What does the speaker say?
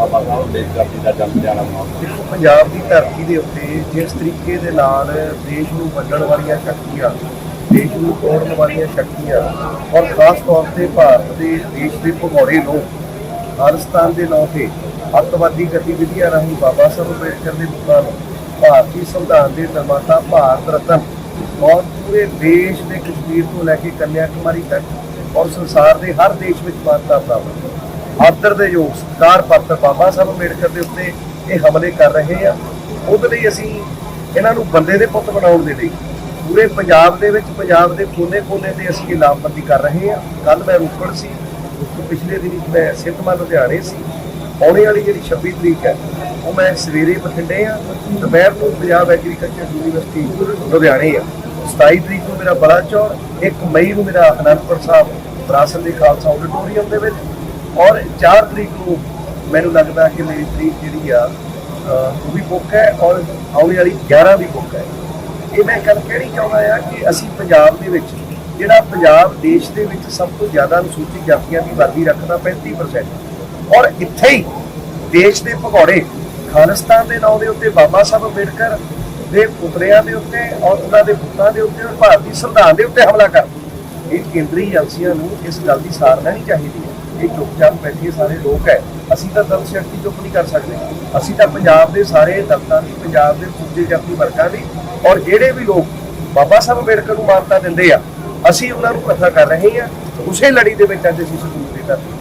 ਬਾਬਾ ਸਾਹਿਬ ਅੰਬੇਦਕਰ ਜੀ ਦਾ ਪੰਜਾਬ ਦੀ ਧਰਤੀ ਦੇ ਉੱਤੇ ਜਿਸ ਤਰੀਕੇ ਦੇ ਨਾਲ ਦੇਸ਼ ਨੂੰ ਵੰਡਣ ਵਾਲੀਆਂ ਸ਼ਕਤੀਆਂ, ਦੇਸ਼ ਨੂੰ ਤੋੜਨ ਵਾਲੀਆਂ ਸ਼ਕਤੀਆਂ ਔਰ ਖਾਸ ਤੌਰ ਤੇ ਭਾਰਤ ਦੇ ਦੇਸ਼ ਦੇ ਭਗੌੜੇ ਲੋਕ ਖਾਲਿਸਤਾਨ ਦੇ ਨਾਂ ਤੇ ਅੱਤਵਾਦੀ ਗਤੀਵਿਧੀਆਂ ਰਾਹੀਂ ਬਾਬਾ ਸਾਹਿਬ ਅੰਬੇਦਕਰ ਦੇ ਪੁੱਤਾਂ ਨੂੰ ਭਾਰਤੀ ਸੰਵਿਧਾਨ ਦੇ ਨਿਰਮਾਤਾ ਭਾਰਤ ਰਤਨ ਔਰ ਪੂਰੇ ਦੇਸ਼ ਦੇ ਕਸ਼ਮੀਰ ਤੋਂ ਲੈ ਕੇ ਕੰਨਿਆ ਕੁਮਾਰੀ ਤੱਕ ਔਰ ਸੰਸਾਰ ਦੇ ਹਰ ਦੇਸ਼ ਵਿੱਚ ਮਾਨਤਾ ਪ੍ਰਾਪਤ। ਆਦਰ ਦੇ ਯੋਗ ਸਤਿਕਾਰ ਪਾਤਰ ਬਾਬਾ ਸਾਹਿਬ ਅੰਬੇਡਕਰ ਦੇ ਉੱਤੇ ਇਹ ਹਮਲੇ ਕਰ ਰਹੇ ਆ। ਉਹਦੇ ਲਈ ਅਸੀਂ ਇਹਨਾਂ ਨੂੰ ਬੰਦੇ ਦੇ ਪੁੱਤ ਬਣਾਉਣ ਦੇ ਲਈ ਪੂਰੇ ਪੰਜਾਬ ਦੇ ਵਿੱਚ, ਪੰਜਾਬ ਦੇ ਕੋਨੇ-ਕੋਨੇ ਤੇ ਅਸੀਂ ਇਹ ਲਾਮਬੰਦੀ ਕਰ ਰਹੇ ਹਾਂ ਕੱਲ ਮੈਂ ਰੋਪੜ ਸੀ, ਉਸ ਪਿਛਲੇ ਦਿਨੀ ਮੈਂ ਸਿੱਧਵਾਂ ਲੁਧਿਆਣੇ ਸੀ। ਆਉਣੇ ਵਾਲੀ ਜਿਹੜੀ 26 ਤਰੀਕ ਹੈ, ਉਹ ਮੈਂ ਸਵੇਰੇ ਬਠਿੰਡੇ ਆ। ਦੁਪਹਿਰ ਨੂੰ ਪੰਜਾਬ ਐਗਰੀਕਲਚਰ ਯੂਨੀਵਰਸਿਟੀ ਲੁਧਿਆਣੇ ਆ। 27 ਤਰੀਕ ਨੂੰ ਮੇਰਾ ਬੜਾ ਚੌਰ 1 ਮਈ ਨੂੰ ਮੇਰਾ ਅਨੰਦਪੁਰ ਸਾਹਿਬ, ਵਿਰਾਸਤ ਦੇ ਖਾਲਸਾ ਆਡੀਟੋਰੀਅਮ ਦੇ ਵਿੱਚ ਔਰ 4 ਤਰੀਕ ਨੂੰ ਮੈਨੂੰ ਲੱਗਦਾ ਕਿ ਮੇਰੀ ਤਰੀਕ ਜਿਹੜੀ ਆ ਉਹ ਵੀ ਬੁੱਕ ਹੈ ਔਰ ਆਉਣ ਵਾਲੀ 11 ਵੀ ਬੁੱਕ ਹੈ। ਇਹ ਮੈਂ ਗੱਲ ਕਹਿਣੀ ਚਾਹੁੰਦਾ ਆ ਕਿ ਅਸੀਂ ਪੰਜਾਬ ਦੇ ਵਿੱਚ, ਜਿਹੜਾ ਪੰਜਾਬ ਦੇਸ਼ ਦੇ ਵਿੱਚ ਸਭ ਤੋਂ ਜ਼ਿਆਦਾ ਅਨੁਸੂਚਿਤ ਜਾਤੀਆਂ ਦੀ ਵਰਦੀ ਰੱਖਦਾ 35% ਔਰ ਇੱਥੇ ਹੀ ਦੇਸ਼ ਦੇ ਭਗੌੜੇ, ਖਾਲਿਸਤਾਨ ਦੇ ਨਾਂ ਦੇ ਉੱਤੇ, ਬਾਬਾ ਸਾਹਿਬ ਅੰਬੇਡਕਰ ਦੇ ਪੁਤਰਿਆਂ ਦੇ ਉੱਤੇ ਔਰ ਉਹਨਾਂ ਦੇ ਪੁੱਤਾਂ ਦੇ ਉੱਤੇ ਔਰ ਭਾਰਤੀ ਸੰਵਿਧਾਨ ਦੇ ਉੱਤੇ ਹਮਲਾ ਕਰ ਇਹ ਕੇਂਦਰੀ ਏਜੰਸੀਆਂ ਨੂੰ ਇਸ ਗੱਲ ਦੀ ਸਾਰ ਲੈਣੀ ਚਾਹੀਦੀ ਹੈ। ਇਹ ਚੁੱਪਚਾਪ ਬੈਠੇ ਸਾਰੇ ਲੋਕ ਹੈ। ਅਸੀਂ ਤਾਂ ਦਲ ਸ਼ਕਤੀ ਚੁੱਪ ਨਹੀਂ ਕਰ ਸਕਦੇ। ਅਸੀਂ ਤਾਂ ਪੰਜਾਬ ਦੇ ਸਾਰੇ ਦਲਤਾਂ ਦੀ ਪੰਜਾਬ ਦੇ ਪੂਜੇ ਜਾਤੀ ਵਰਗਾਂ ਦੀ ਔਰ ਜਿਹੜੇ ਵੀ ਲੋਕ ਬਾਬਾ ਸਾਹਿਬ ਅੰਬੇਡਕਰ ਨੂੰ ਮਾਨਤਾ ਦਿੰਦੇ ਆ, ਅਸੀਂ ਉਹਨਾਂ ਨੂੰ ਕਥਾ ਕਰ ਰਹੇ ਹਾਂ। ਉਸੇ ਲੜੀ ਦੇ ਵਿੱਚ ਅੱਜ ਅਸੀਂ ਸਤੂਤ ਦੇ ਧਰਤੀ